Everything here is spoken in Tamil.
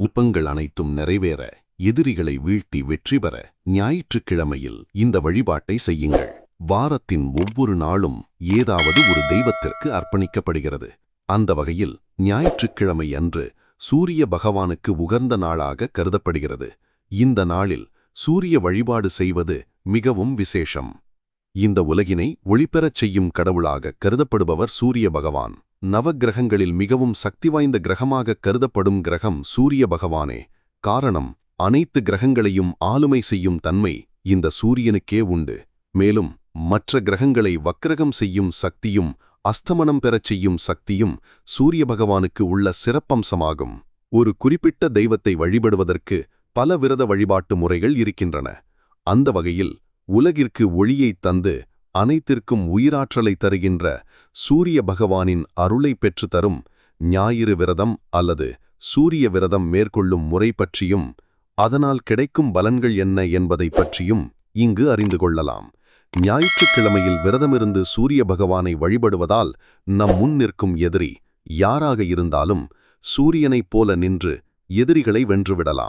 உப்பங்கள் அனைத்தும் நிறைவேற எதிரிகளை வீழ்த்தி வெற்றி பெற ஞாயிற்றுக்கிழமையில் இந்த வழிபாட்டை செய்யுங்கள். வாரத்தின் ஒவ்வொரு நாளும் ஏதாவது ஒரு தெய்வத்திற்கு அர்ப்பணிக்கப்படுகிறது. அந்த வகையில் ஞாயிற்றுக்கிழமை அன்று சூரிய பகவானுக்கு உகந்த நாளாக கருதப்படுகிறது. இந்த நாளில் சூரிய வழிபாடு செய்வது மிகவும் விசேஷம். இந்த உலகினை ஒளிபெறச் செய்யும் கடவுளாக கருதப்படுபவர் சூரிய பகவான். நவக்கிரகங்களில் மிகவும் சக்தி வாய்ந்த கிரகமாக கருதப்படும் கிரகம் சூரிய பகவானே. காரணம் அனைத்து கிரகங்களையும் ஆளுமை செய்யும் தன்மை இந்த சூரியனுக்கே உண்டு. மேலும் மற்ற கிரகங்களை வக்கிரகம் செய்யும் சக்தியும் அஸ்தமனம் பெறச் செய்யும் சக்தியும் சூரிய பகவானுக்கு உள்ள சிறப்பம்சமாகும். ஒரு குறிப்பிட்ட தெய்வத்தை வழிபடுவதற்கு பல விரத வழிபாட்டு முறைகள் இருக்கின்றன. அந்த வகையில் உலகிற்கு ஒளியைத் தந்து அனைத்திற்கும் உயிராற்றலை தருகின்ற சூரிய பகவானின் அருளை பெற்று தரும் ஞாயிறு விரதம் அல்லது சூரிய விரதம் மேற்கொள்ளும் முறை பற்றியும் அதனால் கிடைக்கும் பலன்கள் என்ன என்பதை பற்றியும் இங்கு அறிந்து கொள்ளலாம். ஞாயிற்றுக்கிழமையில் விரதமிருந்து சூரிய பகவானை வழிபடுவதால் நம் முன் நிற்கும் எதிரி யாராக இருந்தாலும் சூரியனைப் போல நின்று எதிரிகளை வென்றுவிடலாம்